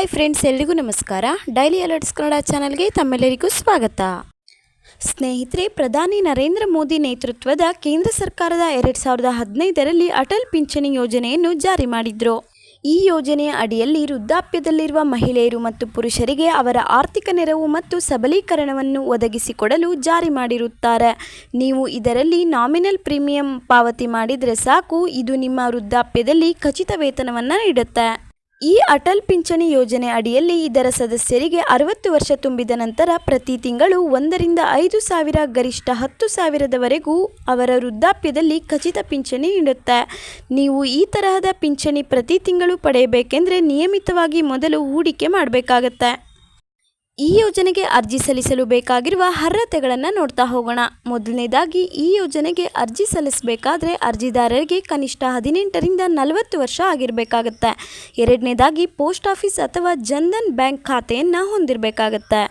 Hi friends, ಎಲ್ರಿಗೂ ನಮಸ್ಕಾರ. Daily alerts Kannada ಚಾನಲ್ಗೆ ತಮ್ಮೆಲ್ಲರಿಗೂ ಸ್ವಾಗತ. ಸ್ನೇಹಿತರೆ, ಪ್ರಧಾನಿ ನರೇಂದ್ರ ಮೋದಿ ನೇತೃತ್ವದ ಕೇಂದ್ರ ಸರ್ಕಾರದ ಎರಡು ಸಾವಿರದ ಹದಿನೈದರಲ್ಲಿ ಅಟಲ್ ಪಿಂಚಣಿ ಯೋಜನೆಯನ್ನು ಜಾರಿ ಮಾಡಿದ್ರು. ಈ ಯೋಜನೆಯ ಅಡಿಯಲ್ಲಿ ವೃದ್ಧಾಪ್ಯದಲ್ಲಿರುವ ಮಹಿಳೆಯರು ಮತ್ತು ಪುರುಷರಿಗೆ ಅವರ ಆರ್ಥಿಕ ನೆರವು ಮತ್ತು ಸಬಲೀಕರಣವನ್ನು ಒದಗಿಸಿಕೊಡಲು ಜಾರಿ ಮಾಡಿರುತ್ತಾರೆ. ನೀವು ಇದರಲ್ಲಿ ನಾಮಿನಲ್ ಪ್ರೀಮಿಯಂ ಪಾವತಿ ಮಾಡಿದರೆ ಸಾಕು, ಇದು ನಿಮ್ಮ ವೃದ್ಧಾಪ್ಯದಲ್ಲಿ ಖಚಿತ ವೇತನವನ್ನು ನೀಡುತ್ತೆ. ಈ ಅಟಲ್ ಪಿಂಚಣಿ ಯೋಜನೆ ಅಡಿಯಲ್ಲಿ ಇದರ ಸದಸ್ಯರಿಗೆ ಅರವತ್ತು ವರ್ಷ ತುಂಬಿದ ನಂತರ ಪ್ರತಿ ತಿಂಗಳು ಒಂದರಿಂದ ಐದು ಸಾವಿರ, ಗರಿಷ್ಠ ಹತ್ತು ಸಾವಿರದವರೆಗೂ ಅವರ ವೃದ್ಧಾಪ್ಯದಲ್ಲಿ ಖಚಿತ ಪಿಂಚಣಿ ನೀಡುತ್ತೆ. ನೀವು ಈ ತರಹದ ಪಿಂಚಣಿ ಪ್ರತಿ ತಿಂಗಳು ಪಡೆಯಬೇಕೆಂದರೆ ನಿಯಮಿತವಾಗಿ ಮೊದಲು ಹೂಡಿಕೆ ಮಾಡಬೇಕಾಗತ್ತೆ. ಈ ಯೋಜನೆಗೆ ಅರ್ಜಿ ಸಲ್ಲಿಸಲು ಬೇಕಾಗಿರುವ ಅರ್ಹತೆಗಳನ್ನು ನೋಡ್ತಾ ಹೋಗೋಣ. ಮೊದಲನೇದಾಗಿ, ಈ ಯೋಜನೆಗೆ ಅರ್ಜಿ ಸಲ್ಲಿಸಬೇಕಾದ್ರೆ ಅರ್ಜಿದಾರರಿಗೆ ಕನಿಷ್ಠ ಹದಿನೆಂಟರಿಂದ ನಲವತ್ತು ವರ್ಷ ಆಗಿರಬೇಕಾಗತ್ತೆ. ಎರಡನೇದಾಗಿ, ಪೋಸ್ಟ್ ಆಫೀಸ್ ಅಥವಾ ಜನ್ಧನ್ ಬ್ಯಾಂಕ್ ಖಾತೆಯನ್ನು ಹೊಂದಿರಬೇಕಾಗತ್ತೆ.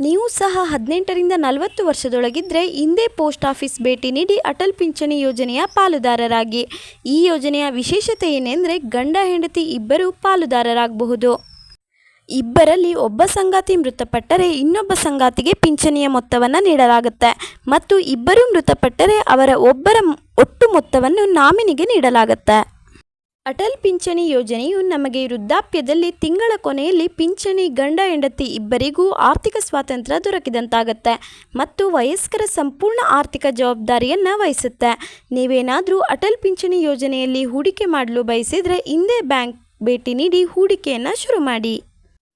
ನೀವು ಸಹ ಹದಿನೆಂಟರಿಂದ ನಲವತ್ತು ವರ್ಷದೊಳಗಿದ್ದರೆ ಹಿಂದೆ ಪೋಸ್ಟ್ ಆಫೀಸ್ ಭೇಟಿ ನೀಡಿ ಅಟಲ್ ಪಿಂಚಣಿ ಯೋಜನೆಯ ಪಾಲುದಾರರಾಗಿ. ಈ ಯೋಜನೆಯ ವಿಶೇಷತೆ ಏನೆಂದರೆ, ಗಂಡ, ಹೆಂಡತಿ ಇಬ್ಬರೂ ಪಾಲುದಾರರಾಗಬಹುದು. ಇಬ್ಬರಲ್ಲಿ ಒಬ್ಬ ಸಂಗಾತಿ ಮೃತಪಟ್ಟರೆ ಇನ್ನೊಬ್ಬ ಸಂಗಾತಿಗೆ ಪಿಂಚಣಿಯ ಮೊತ್ತವನ್ನು ನೀಡಲಾಗುತ್ತೆ. ಮತ್ತು ಇಬ್ಬರು ಮೃತಪಟ್ಟರೆ ಅವರ ಒಬ್ಬರ ಒಟ್ಟು ಮೊತ್ತವನ್ನು ನಾಮಿನಿಗೆ ನೀಡಲಾಗುತ್ತೆ. ಅಟಲ್ ಪಿಂಚಣಿ ಯೋಜನೆಯು ನಮಗೆ ವೃದ್ಧಾಪ್ಯದಲ್ಲಿ ತಿಂಗಳ ಕೊನೆಯಲ್ಲಿ ಪಿಂಚಣಿ ಗಂಡ ಹೆಂಡತಿ ಇಬ್ಬರಿಗೂ ಆರ್ಥಿಕ ಸ್ವಾತಂತ್ರ್ಯ ದೊರಕಿದಂತಾಗುತ್ತೆ ಮತ್ತು ವಯಸ್ಕರ ಸಂಪೂರ್ಣ ಆರ್ಥಿಕ ಜವಾಬ್ದಾರಿಯನ್ನು ವಹಿಸುತ್ತೆ. ನೀವೇನಾದರೂ ಅಟಲ್ ಪಿಂಚಣಿ ಯೋಜನೆಯಲ್ಲಿ ಹೂಡಿಕೆ ಮಾಡಲು ಬಯಸಿದರೆ ಹಿಂದೆ ಬ್ಯಾಂಕ್ ಭೇಟಿ ನೀಡಿ ಹೂಡಿಕೆಯನ್ನು ಶುರು ಮಾಡಿ.